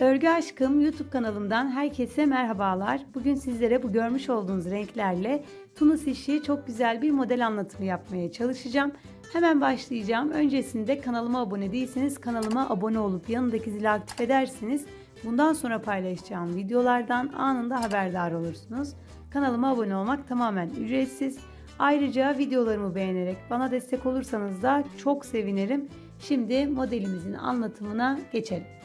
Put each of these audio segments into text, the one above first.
Örgü Aşkım YouTube kanalımdan herkese merhabalar. Bugün sizlere bu görmüş olduğunuz renklerle Tunus işi çok güzel bir model anlatımı yapmaya çalışacağım. Hemen başlayacağım. Öncesinde kanalıma abone değilseniz kanalıma abone olup yanındaki zili aktif edersiniz. Bundan sonra paylaşacağım videolardan anında haberdar olursunuz. Kanalıma abone olmak tamamen ücretsiz. Ayrıca videolarımı beğenerek bana destek olursanız da çok sevinirim. Şimdi modelimizin anlatımına geçelim.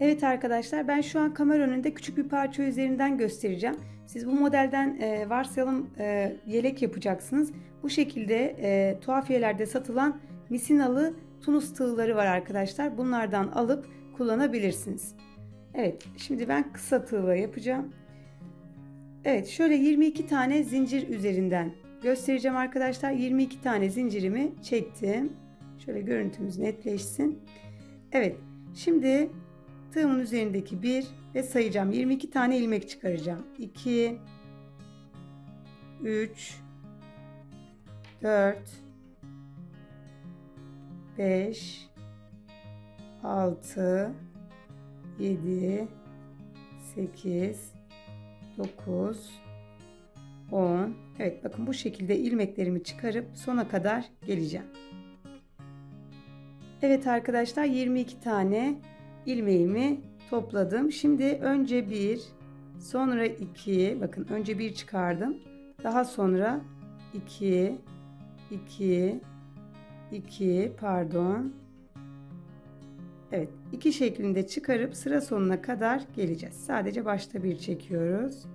Evet arkadaşlar ben şu an kamera önünde küçük bir parça üzerinden göstereceğim. Siz bu modelden e, varsayalım e, yelek yapacaksınız. Bu şekilde e, tuhafiyelerde satılan misinalı tunus tığları var arkadaşlar. Bunlardan alıp kullanabilirsiniz. Evet şimdi ben kısa tığla yapacağım. Evet şöyle 22 tane zincir üzerinden göstereceğim arkadaşlar. 22 tane zincirimi çektim. Şöyle görüntümüz netleşsin. Evet şimdi tığımın üzerindeki 1 ve sayacağım. 22 tane ilmek çıkaracağım. 2 3 4 5 6 7 8 9 10 Evet bakın bu şekilde ilmeklerimi çıkarıp sona kadar geleceğim. Evet arkadaşlar 22 tane ilmeğimi topladım. Şimdi önce bir, sonra iki, bakın önce bir çıkardım. Daha sonra iki, iki, iki, pardon. Evet, iki şeklinde çıkarıp sıra sonuna kadar geleceğiz. Sadece başta bir çekiyoruz.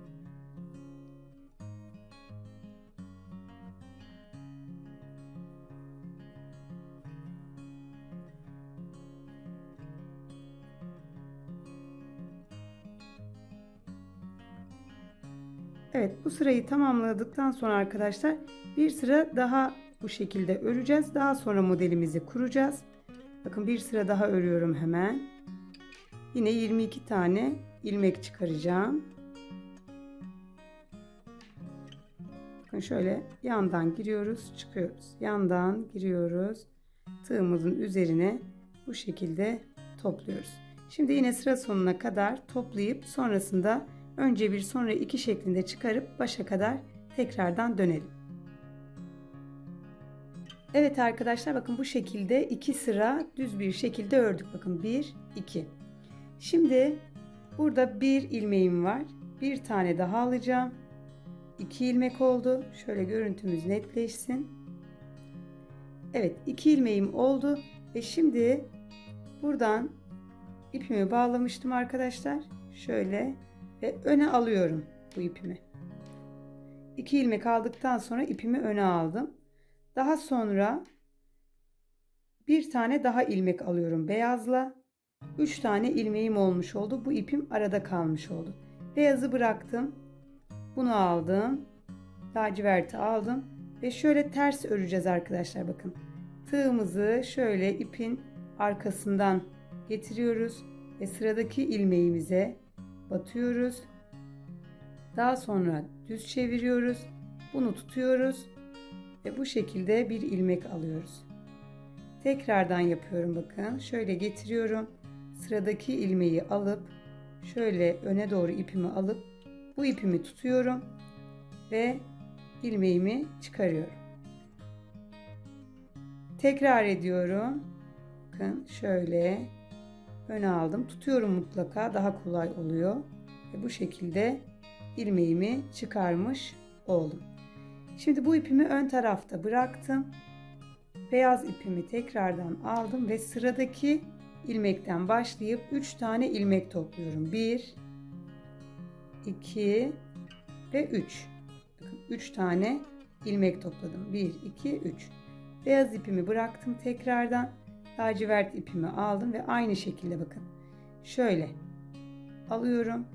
Evet bu sırayı tamamladıktan sonra arkadaşlar bir sıra daha bu şekilde öreceğiz. Daha sonra modelimizi kuracağız. Bakın bir sıra daha örüyorum hemen. Yine 22 tane ilmek çıkaracağım. Bakın şöyle yandan giriyoruz, çıkıyoruz. Yandan giriyoruz. Tığımızın üzerine bu şekilde topluyoruz. Şimdi yine sıra sonuna kadar toplayıp sonrasında önce bir sonra iki şeklinde çıkarıp başa kadar tekrardan dönelim. Evet arkadaşlar bakın bu şekilde iki sıra düz bir şekilde ördük. Bakın 1 2. Şimdi burada bir ilmeğim var. Bir tane daha alacağım. 2 ilmek oldu. Şöyle görüntümüz netleşsin. Evet, iki ilmeğim oldu ve şimdi buradan ipimi bağlamıştım arkadaşlar. Şöyle ve öne alıyorum bu ipimi. 2 ilmek aldıktan sonra ipimi öne aldım. Daha sonra bir tane daha ilmek alıyorum beyazla. 3 tane ilmeğim olmuş oldu. Bu ipim arada kalmış oldu. Beyazı bıraktım. Bunu aldım. Laciverti aldım. Ve şöyle ters öreceğiz arkadaşlar bakın. Tığımızı şöyle ipin arkasından getiriyoruz. Ve sıradaki ilmeğimize batıyoruz. Daha sonra düz çeviriyoruz. Bunu tutuyoruz ve bu şekilde bir ilmek alıyoruz. Tekrardan yapıyorum bakın. Şöyle getiriyorum. Sıradaki ilmeği alıp şöyle öne doğru ipimi alıp bu ipimi tutuyorum ve ilmeğimi çıkarıyorum. Tekrar ediyorum. Bakın şöyle öne aldım. Tutuyorum mutlaka daha kolay oluyor. Ve bu şekilde ilmeğimi çıkarmış oldum. Şimdi bu ipimi ön tarafta bıraktım. Beyaz ipimi tekrardan aldım ve sıradaki ilmekten başlayıp 3 tane ilmek topluyorum. 1 2 ve 3. Bakın 3 tane ilmek topladım. 1 2 3. Beyaz ipimi bıraktım tekrardan. Lacivert ipimi aldım ve aynı şekilde bakın. Şöyle alıyorum.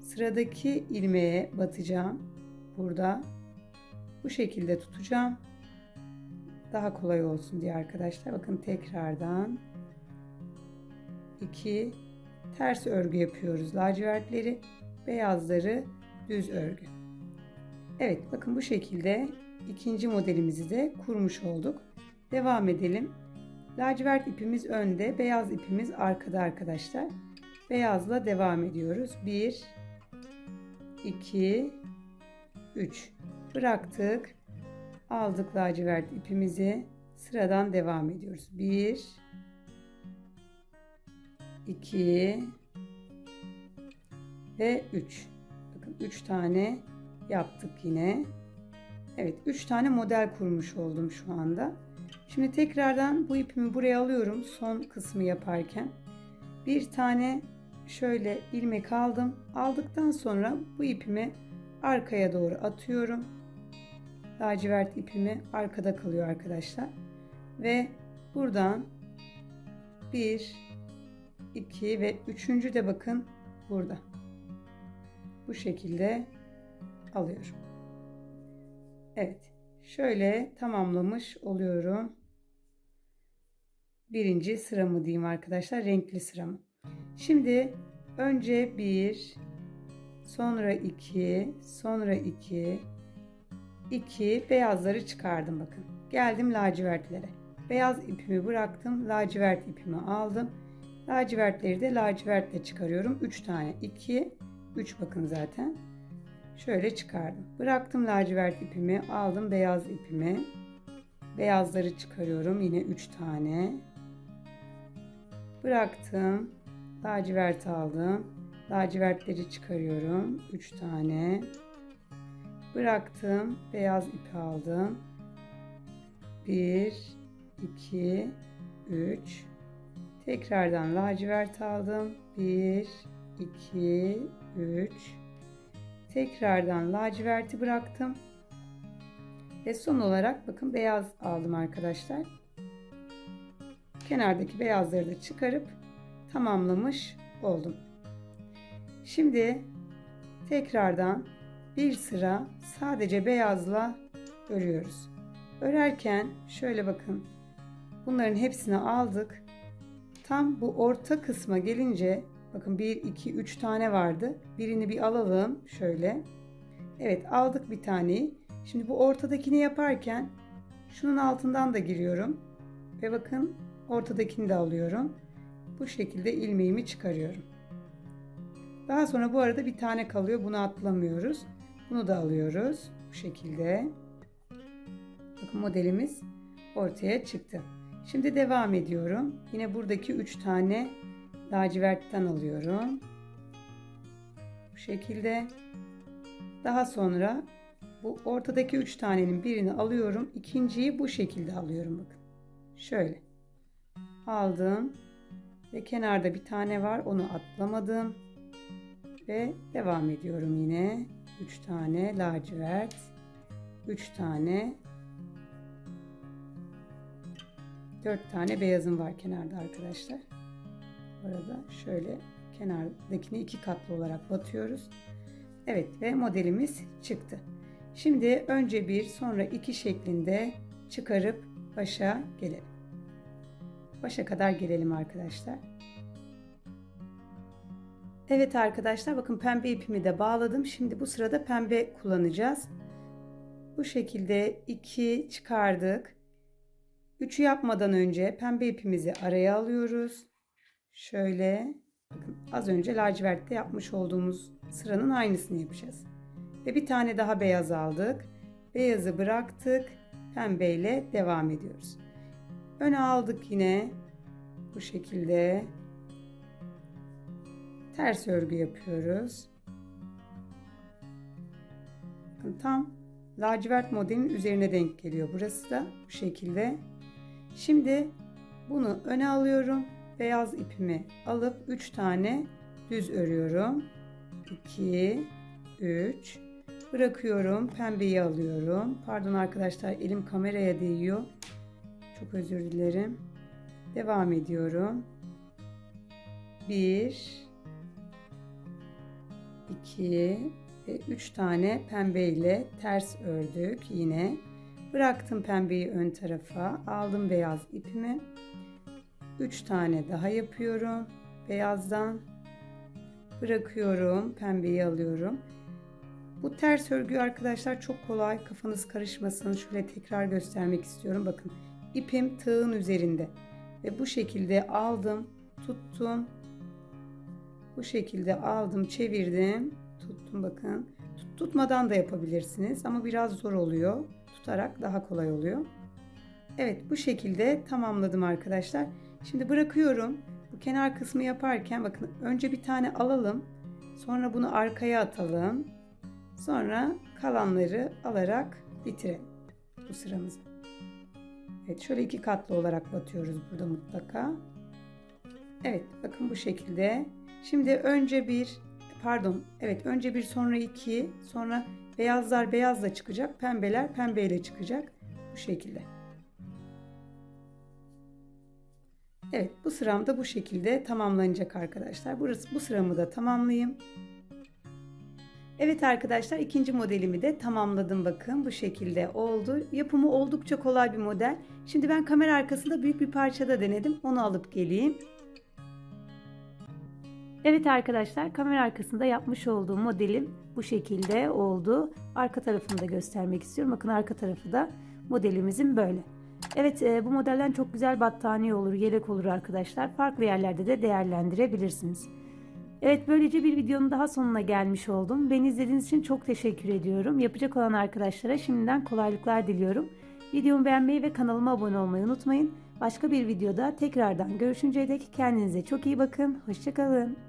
Sıradaki ilmeğe batacağım. Burada bu şekilde tutacağım. Daha kolay olsun diye arkadaşlar. Bakın tekrardan 2 ters örgü yapıyoruz. Lacivertleri, beyazları düz örgü. Evet bakın bu şekilde ikinci modelimizi de kurmuş olduk. Devam edelim. Lacivert ipimiz önde, beyaz ipimiz arkada arkadaşlar. Beyazla devam ediyoruz. 1 2 3 Bıraktık. Aldık lacivert ipimizi. Sıradan devam ediyoruz. 1 2 ve 3. Bakın 3 tane yaptık yine. Evet 3 tane model kurmuş oldum şu anda. Şimdi tekrardan bu ipimi buraya alıyorum son kısmı yaparken. Bir tane şöyle ilmek aldım. Aldıktan sonra bu ipimi arkaya doğru atıyorum. Lacivert ipimi arkada kalıyor arkadaşlar. Ve buradan 1 2 ve üçüncü de bakın burada. Bu şekilde alıyorum. Evet. Şöyle tamamlamış oluyorum. Birinci sıramı diyeyim arkadaşlar. Renkli sıramı. Şimdi önce bir, sonra iki, sonra iki, iki beyazları çıkardım bakın. Geldim lacivertlere. Beyaz ipimi bıraktım. Lacivert ipimi aldım. Lacivertleri de lacivertle çıkarıyorum. 3 tane. 2, 3 bakın zaten. Şöyle çıkardım. Bıraktım lacivert ipimi. Aldım beyaz ipimi. Beyazları çıkarıyorum. Yine 3 tane. Bıraktım. Lacivert aldım. Lacivertleri çıkarıyorum. 3 tane. Bıraktım. Beyaz ipi aldım. 1 2 3 Tekrardan lacivert aldım. 1 2 3 Tekrardan laciverti bıraktım. Ve son olarak bakın beyaz aldım arkadaşlar. Kenardaki beyazları da çıkarıp tamamlamış oldum. Şimdi tekrardan bir sıra sadece beyazla örüyoruz. Örerken şöyle bakın. Bunların hepsini aldık. Tam bu orta kısma gelince bakın 1 2 3 tane vardı. Birini bir alalım şöyle. Evet aldık bir taneyi. Şimdi bu ortadakini yaparken şunun altından da giriyorum. Ve bakın ortadakini de alıyorum. Bu şekilde ilmeğimi çıkarıyorum. Daha sonra bu arada bir tane kalıyor. Bunu atlamıyoruz. Bunu da alıyoruz. Bu şekilde. Bakın modelimiz ortaya çıktı. Şimdi devam ediyorum. Yine buradaki 3 tane lacivertten alıyorum. Bu şekilde. Daha sonra bu ortadaki 3 tanenin birini alıyorum. İkinciyi bu şekilde alıyorum bakın. Şöyle. Aldım. Ve kenarda bir tane var. Onu atlamadım. Ve devam ediyorum yine. 3 tane lacivert. 3 tane 4 tane beyazım var kenarda arkadaşlar. Burada şöyle kenardakini iki katlı olarak batıyoruz. Evet ve modelimiz çıktı. Şimdi önce bir sonra iki şeklinde çıkarıp başa gelelim. Başa kadar gelelim arkadaşlar. Evet arkadaşlar bakın pembe ipimi de bağladım. Şimdi bu sırada pembe kullanacağız. Bu şekilde iki çıkardık. Üçü yapmadan önce pembe ipimizi araya alıyoruz. Şöyle bakın az önce lacivertte yapmış olduğumuz sıranın aynısını yapacağız. Ve bir tane daha beyaz aldık. Beyazı bıraktık. Pembeyle devam ediyoruz. Öne aldık yine bu şekilde ters örgü yapıyoruz. Bakın tam lacivert modelin üzerine denk geliyor. Burası da bu şekilde. Şimdi bunu öne alıyorum. Beyaz ipimi alıp 3 tane düz örüyorum. 2 3 bırakıyorum. Pembeyi alıyorum. Pardon arkadaşlar elim kameraya değiyor. Çok özür dilerim. Devam ediyorum. 1 2 ve 3 tane pembe ile ters ördük yine. Bıraktım pembeyi ön tarafa. Aldım beyaz ipimi. 3 tane daha yapıyorum. Beyazdan bırakıyorum. Pembeyi alıyorum. Bu ters örgü arkadaşlar çok kolay. Kafanız karışmasın. Şöyle tekrar göstermek istiyorum. Bakın ipim tığın üzerinde. ve bu şekilde aldım, tuttum. Bu şekilde aldım, çevirdim, tuttum bakın. Tut- Tutmadan da yapabilirsiniz ama biraz zor oluyor. Tutarak daha kolay oluyor. Evet bu şekilde tamamladım arkadaşlar. Şimdi bırakıyorum. Bu kenar kısmı yaparken bakın önce bir tane alalım. Sonra bunu arkaya atalım. Sonra kalanları alarak bitirelim bu sıramızı. Evet şöyle iki katlı olarak batıyoruz burada mutlaka. Evet bakın bu şekilde. Şimdi önce bir pardon evet önce bir sonra iki sonra beyazlar beyazla çıkacak pembeler pembeyle çıkacak bu şekilde. Evet bu sıram da bu şekilde tamamlanacak arkadaşlar. Burası bu sıramı da tamamlayayım. Evet arkadaşlar ikinci modelimi de tamamladım bakın bu şekilde oldu. Yapımı oldukça kolay bir model. Şimdi ben kamera arkasında büyük bir parçada denedim. Onu alıp geleyim. Evet arkadaşlar kamera arkasında yapmış olduğum modelim bu şekilde oldu. Arka tarafını da göstermek istiyorum. Bakın arka tarafı da modelimizin böyle. Evet e, bu modelden çok güzel battaniye olur, yelek olur arkadaşlar. Farklı yerlerde de değerlendirebilirsiniz. Evet böylece bir videonun daha sonuna gelmiş oldum. Beni izlediğiniz için çok teşekkür ediyorum. Yapacak olan arkadaşlara şimdiden kolaylıklar diliyorum. Videomu beğenmeyi ve kanalıma abone olmayı unutmayın. Başka bir videoda tekrardan görüşünceye dek kendinize çok iyi bakın. Hoşçakalın.